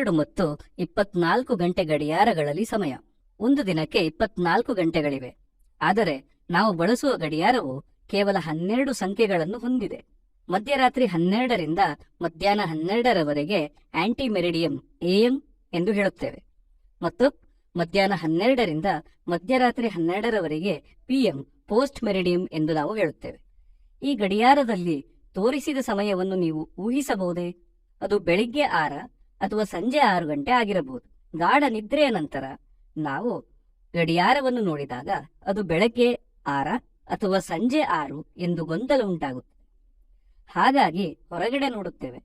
ಹನ್ನೆರಡು ಮತ್ತು ಇಪ್ಪತ್ನಾಲ್ಕು ಗಂಟೆ ಗಡಿಯಾರಗಳಲ್ಲಿ ಸಮಯ. ಒಂದು ದಿನಕ್ಕೆ ಇಪ್ಪತ್ನಾಲ್ಕು ಗಂಟೆಗಳಿವೆ. ಆದರೆ ನಾವು ಬಳಸುವ ಗಡಿಯಾರವು ಕೇವಲ ಹನ್ನೆರಡು ಸಂಖ್ಯೆಗಳನ್ನು ಹೊಂದಿದೆ. ಮಧ್ಯರಾತ್ರಿ ಹನ್ನೆರಡರಿಂದ ಮಧ್ಯಾಹ್ನ ಹನ್ನೆರಡರವರೆಗೆ ಆಂಟಿ ಮೆರಿಡಿಯಂ ಎಎಂ ಎಂದು ಹೇಳುತ್ತೇವೆ. ಮತ್ತು ಮಧ್ಯಾಹ್ನ ಹನ್ನೆರಡರಿಂದ ಮಧ್ಯರಾತ್ರಿ ಹನ್ನೆರಡರವರೆಗೆ ಪಿಎಂ ಪೋಸ್ಟ್ ಮೆರಿಡಿಯಂ ಎಂದು ನಾವು ಹೇಳುತ್ತೇವೆ. ಈ ಗಡಿಯಾರದಲ್ಲಿ ತೋರಿಸಿದ ಸಮಯವನ್ನು ನೀವು ಊಹಿಸಬಹುದೇ? ಅದು ಬೆಳಿಗ್ಗೆ ಆರ ಅಥವಾ ಸಂಜೆ ಆರು ಗಂಟೆ ಆಗಿರಬಹುದು. ಗಾಢ ನಿದ್ರೆಯ ನಂತರ ನಾವು ಗಡಿಯಾರವನ್ನು ನೋಡಿದಾಗ ಅದು ಬೆಳಗ್ಗೆ ಆರ ಅಥವಾ ಸಂಜೆ ಆರು ಎಂದು ಗೊಂದಲ ಉಂಟಾಗುತ್ತೆ ಹಾಗಾಗಿ ಹೊರಗಡೆ ನೋಡುತ್ತೇವೆ.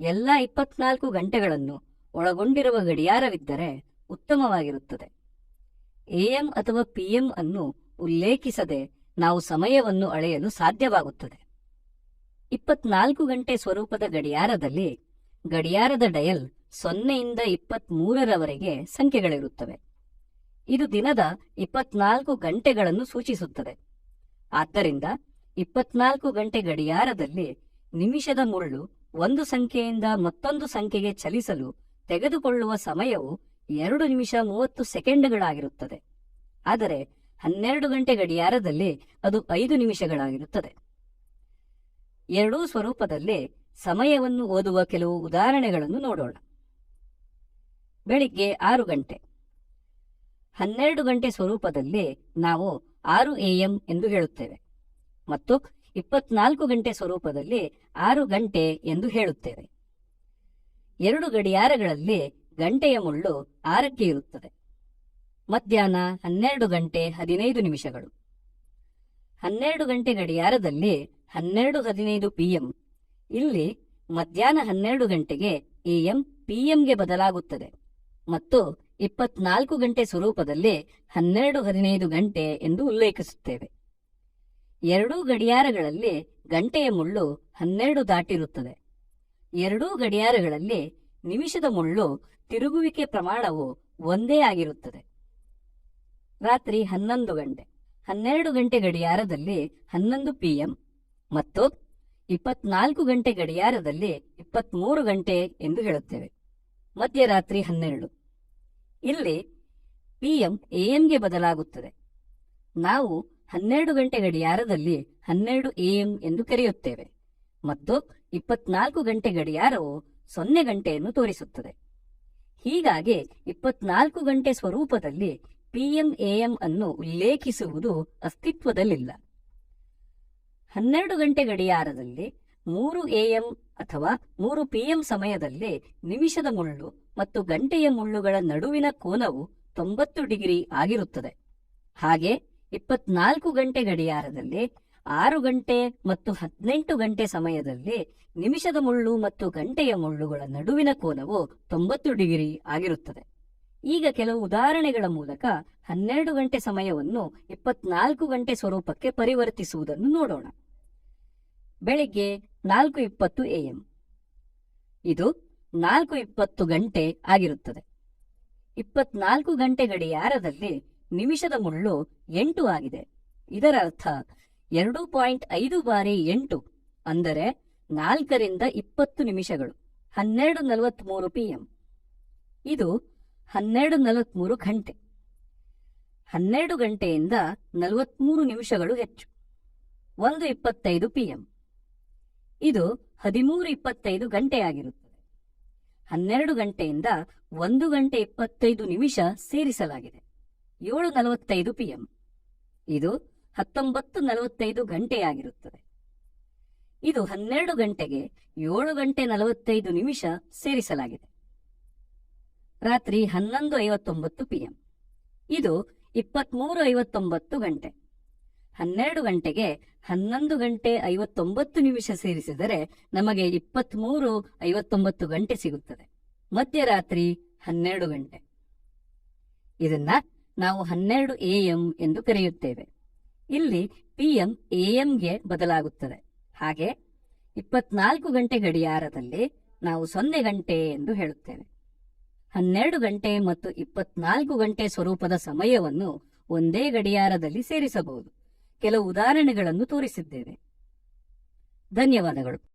ಎಲ್ಲ ಇಪ್ಪತ್ನಾಲ್ಕು ಗಂಟೆಗಳನ್ನು ಒಳಗೊಂಡಿರುವ ಗಡಿಯಾರವಿದ್ದರೆ ಉತ್ತಮವಾಗಿರುತ್ತದೆ. ಎಎಂ ಅಥವಾ ಪಿಎಂ ಅನ್ನು ಉಲ್ಲೇಖಿಸದೆ ನಾವು ಸಮಯವನ್ನು ಅಳೆಯಲು ಸಾಧ್ಯವಾಗುತ್ತದೆ. ಇಪ್ಪತ್ನಾಲ್ಕು ಗಂಟೆ ಸ್ವರೂಪದ ಗಡಿಯಾರದಲ್ಲಿ ಗಡಿಯಾರದ ಡಯಲ್ ಸೊನ್ನೆಯಿಂದ ಇಪ್ಪತ್ಮೂರರವರೆಗೆ ಸಂಖ್ಯೆಗಳಿರುತ್ತವೆ. ಇದು ದಿನದ ಇಪ್ಪತ್ನಾಲ್ಕು ಗಂಟೆಗಳನ್ನು ಸೂಚಿಸುತ್ತದೆ. ಆದ್ದರಿಂದ ಇಪ್ಪತ್ನಾಲ್ಕು ಗಂಟೆ ಗಡಿಯಾರದಲ್ಲಿ ನಿಮಿಷದ ಮುಳ್ಳು ಒಂದು ಸಂಖ್ಯೆಯಿಂದ ಮತ್ತೊಂದು ಸಂಖ್ಯೆಗೆ ಚಲಿಸಲು ತೆಗೆದುಕೊಳ್ಳುವ ಸಮಯವು ಎರಡು ನಿಮಿಷ ಮೂವತ್ತು ಸೆಕೆಂಡ್ಗಳಾಗಿರುತ್ತದೆ. ಆದರೆ ಹನ್ನೆರಡು ಗಂಟೆ ಗಡಿಯಾರದಲ್ಲಿ ಅದು ಐದು ನಿಮಿಷಗಳಾಗಿರುತ್ತದೆ. ಎರಡೂ ಸ್ವರೂಪದಲ್ಲಿ ಸಮಯವನ್ನು ಓದುವ ಕೆಲವು ಉದಾಹರಣೆಗಳನ್ನು ನೋಡೋಣ. ಬೆಳಿಗ್ಗೆ ಆರು ಗಂಟೆ. ಹನ್ನೆರಡು ಗಂಟೆ ಸ್ವರೂಪದಲ್ಲಿ ನಾವು ಆರು ಎಎಂ ಎಂದು ಹೇಳುತ್ತೇವೆ ಮತ್ತು ಇಪ್ಪತ್ನಾಲ್ಕು ಗಂಟೆ ಸ್ವರೂಪದಲ್ಲಿ ಆರು ಗಂಟೆ ಎಂದು ಹೇಳುತ್ತೇವೆ. ಎರಡು ಗಡಿಯಾರಗಳಲ್ಲಿ ಗಂಟೆಯ ಮುಳ್ಳು ಆರಕ್ಕೆ ಇರುತ್ತದೆ. ಮಧ್ಯಾಹ್ನ ಹನ್ನೆರಡು ಗಂಟೆ ಹದಿನೈದು ನಿಮಿಷಗಳು. ಹನ್ನೆರಡು ಗಂಟೆ ಗಡಿಯಾರದಲ್ಲಿ ಹನ್ನೆರಡು ಹದಿನೈದು ಪಿಎಂ ಇಲ್ಲಿ ಮಧ್ಯಾಹ್ನ ಹನ್ನೆರಡು ಗಂಟೆಗೆ ಎಎಂ ಪಿಎಂಗೆ ಬದಲಾಗುತ್ತದೆ ಮತ್ತು ಇಪ್ಪತ್ನಾಲ್ಕು ಗಂಟೆ ಸ್ವರೂಪದಲ್ಲಿ ಹನ್ನೆರಡು ಹದಿನೈದು ಗಂಟೆ ಎಂದು ಉಲ್ಲೇಖಿಸುತ್ತೇವೆ. ಎರಡೂ ಗಡಿಯಾರಗಳಲ್ಲಿ ಗಂಟೆಯ ಮುಳ್ಳು ಹನ್ನೆರಡು ದಾಟಿರುತ್ತದೆ. ಎರಡೂ ಗಡಿಯಾರಗಳಲ್ಲಿ ನಿಮಿಷದ ಮುಳ್ಳು ತಿರುಗುವಿಕೆ ಪ್ರಮಾಣವು ಒಂದೇ ಆಗಿರುತ್ತದೆ. ರಾತ್ರಿ ಹನ್ನೊಂದು ಗಂಟೆ. ಹನ್ನೆರಡು ಗಂಟೆ ಗಡಿಯಾರದಲ್ಲಿ ಹನ್ನೊಂದು ಪಿಎಂ ಮತ್ತು ಇಪ್ಪತ್ನಾಲ್ಕು ಗಂಟೆ ಗಡಿಯಾರದಲ್ಲಿ ಇಪ್ಪತ್ಮೂರು ಗಂಟೆ ಎಂದು ಹೇಳುತ್ತೇವೆ. ಮಧ್ಯರಾತ್ರಿ ಹನ್ನೆರಡು. ಇಲ್ಲಿ ಪಿಎಂ ಎಎಂಗೆ ಬದಲಾಗುತ್ತದೆ. ನಾವು ಹನ್ನೆರಡು ಗಂಟೆ ಗಡಿಯಾರದಲ್ಲಿ ಹನ್ನೆರಡು ಎಎಂ ಎಂದು ಕರೆಯುತ್ತೇವೆ. ಮತ್ತು ಇಪ್ಪತ್ನಾಲ್ಕು ಗಂಟೆ ಗಡಿಯಾರವು ಸೊನ್ನೆ ಗಂಟೆಯನ್ನು ತೋರಿಸುತ್ತದೆ. ಹೀಗಾಗಿ ಇಪ್ಪತ್ನಾಲ್ಕು ಗಂಟೆ ಸ್ವರೂಪದಲ್ಲಿ ಪಿಎಂ ಎಎಂ ಅನ್ನು ಉಲ್ಲೇಖಿಸುವುದು ಅಸ್ತಿತ್ವದಲ್ಲಿಲ್ಲ. ಹನ್ನೆರಡು ಗಂಟೆ ಗಡಿಯಾರದಲ್ಲಿ ಮೂರು ಎಎಂ ಅಥವಾ ಮೂರು ಪಿಎಂ ಸಮಯದಲ್ಲಿ ನಿಮಿಷದ ಮುಳ್ಳು ಮತ್ತು ಗಂಟೆಯ ಮುಳ್ಳುಗಳ ನಡುವಿನ ಕೋನವು ತೊಂಬತ್ತು ಡಿಗ್ರಿ ಆಗಿರುತ್ತದೆ. ಹಾಗೆ ಇಪ್ಪತ್ನಾಲ್ಕು ಗಂಟೆ ಗಡಿಯಾರದಲ್ಲಿ ಆರು ಗಂಟೆ ಮತ್ತು ಹದಿನೆಂಟು ಗಂಟೆ ಸಮಯದಲ್ಲಿ ನಿಮಿಷದ ಮುಳ್ಳು ಮತ್ತು ಗಂಟೆಯ ಮುಳ್ಳುಗಳ ನಡುವಿನ ಕೋನವು ತೊಂಬತ್ತು ಡಿಗ್ರಿ ಆಗಿರುತ್ತದೆ. ಈಗ ಕೆಲವು ಉದಾಹರಣೆಗಳ ಮೂಲಕ ಹನ್ನೆರಡು ಗಂಟೆ ಸಮಯವನ್ನು ಇಪ್ಪತ್ನಾಲ್ಕು ಗಂಟೆ ಸ್ವರೂಪಕ್ಕೆ ಪರಿವರ್ತಿಸುವುದನ್ನು ನೋಡೋಣ. ಬೆಳಿಗ್ಗೆ ನಾಲ್ಕು ಇಪ್ಪತ್ತು ಎಎಂ ಇದು ನಾಲ್ಕು ಇಪ್ಪತ್ತು ಗಂಟೆ ಆಗಿರುತ್ತದೆ. ಇಪ್ಪತ್ನಾಲ್ಕು ಗಂಟೆ ಗಡಿಯಾರದಲ್ಲಿ ನಿಮಿಷದ ಮುಳ್ಳು ಎಂಟು ಆಗಿದೆ. ಇದರ ಅರ್ಥ ಎರಡು ಪಾಯಿಂಟ್ ಐದು ಬಾರಿ ಎಂಟು, ಅಂದರೆ ನಾಲ್ಕರಿಂದ ಇಪ್ಪತ್ತು ನಿಮಿಷಗಳು, ಹನ್ನೆರಡು ನಲವತ್ಮೂರು ಪಿಎಂ ಇದು ಹನ್ನೆರಡು ನಲವತ್ಮೂರು ಗಂಟೆ. ಹನ್ನೆರಡು ಗಂಟೆಯಿಂದ ನಲವತ್ಮೂರು ನಿಮಿಷಗಳು ಹೆಚ್ಚು. ಒಂದು ಇಪ್ಪತ್ತೈದು ಪಿಎಂ ಇದು ಹದಿಮೂರು ಇಪ್ಪತ್ತೈದು ಗಂಟೆಯಾಗಿರುತ್ತದೆ. ಹನ್ನೆರಡು ಗಂಟೆಯಿಂದ ಒಂದು ಗಂಟೆ ಇಪ್ಪತ್ತೈದು ನಿಮಿಷ ಸೇರಿಸಲಾಗಿದೆ. ಏಳು ನಲವತ್ತೈದು ಪಿಎಂ. ಇದು ಹತ್ತೊಂಬತ್ತು ನಲವತ್ತೈದು ಗಂಟೆಯಾಗಿರುತ್ತದೆ. ಇದು ಹನ್ನೆರಡು ಗಂಟೆಗೆ ಏಳು ಗಂಟೆ ನಲವತ್ತೈದು ನಿಮಿಷ ಸೇರಿಸಲಾಗಿದೆ. ರಾತ್ರಿ ಹನ್ನೊಂದು ಐವತ್ತೊಂಬತ್ತು ಪಿಎಂ. ಇದು ಇಪ್ಪತ್ಮೂರು ಐವತ್ತೊಂಬತ್ತು ಗಂಟೆ. ಹನ್ನೆರಡು ಗಂಟೆಗೆ ಹನ್ನೊಂದು ಗಂಟೆ ಐವತ್ತೊಂಬತ್ತು ನಿಮಿಷ ಸೇರಿಸಿದರೆ ನಮಗೆ ಇಪ್ಪತ್ಮೂರು ಐವತ್ತೊಂಬತ್ತು ಗಂಟೆ ಸಿಗುತ್ತದೆ. ಮಧ್ಯರಾತ್ರಿ ಹನ್ನೆರಡು ಗಂಟೆ. ಇದನ್ನ ನಾವು ಹನ್ನೆರಡು ಎ ಎಂ ಎಂದು ಕರೆಯುತ್ತೇವೆ. ಇಲ್ಲಿ ಪಿ ಎಂ ಎ ಎಂಗೆ ಬದಲಾಗುತ್ತದೆ. ಹಾಗೆ ಇಪ್ಪತ್ನಾಲ್ಕು ಗಂಟೆ ಗಡಿಯಾರದಲ್ಲಿ ನಾವು ಸೊನ್ನೆ ಗಂಟೆ ಎಂದು ಹೇಳುತ್ತೇವೆ. ಹನ್ನೆರಡು ಗಂಟೆ ಮತ್ತು ಇಪ್ಪತ್ನಾಲ್ಕು ಗಂಟೆ ಸ್ವರೂಪದ ಸಮಯವನ್ನು ಒಂದೇ ಗಡಿಯಾರದಲ್ಲಿ ಸೇರಿಸಬಹುದು. ಕೆಲವು ಉದಾಹರಣೆಗಳನ್ನು ತೋರಿಸಿದ್ದೇವೆ. ಧನ್ಯವಾದಗಳು.